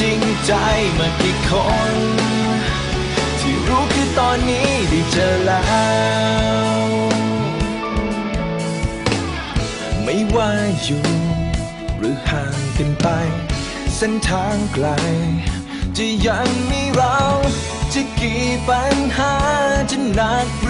จริงใจมากี่คน ที่รู้คือตอนนี้ได้เจอแล้ว ไม่ว่าอยู่ หรือห่างกันไป เส้นทางไกล จะยังมีเรา จะกี่ปัญหาจะหนักหร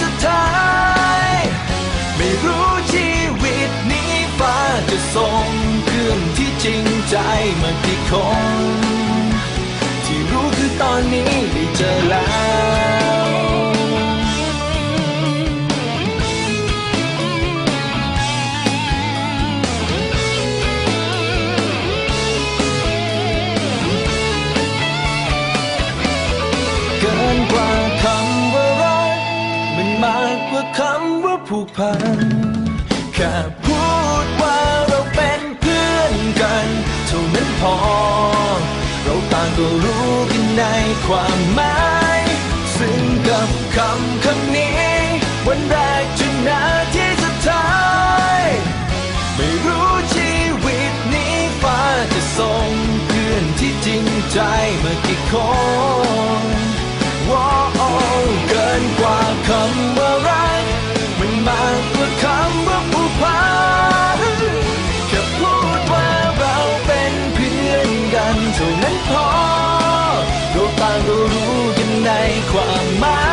ใจมากี่คน ที่รู้คือตอนนี้ได้เจอแล้วเกินกว่าคำว่ารักมันมากกว่าคำว่าผูกพันแค่พูดว่าเราเป็นเพื่อนกัน ท่านั้นพอ เราต่างก็รู้กันในความหมาย ซึ่งกับคำคำนี้ วันแรกจนนาทีสุดท้าย ไม่รู้ชีวิตนี้ฟ้าจะส่งเพื่อนที่จริงใจมากี่คนว้าวเกินกว่าคำ เท่านั้นพอดวงต่างก็รู้กันในความหมาย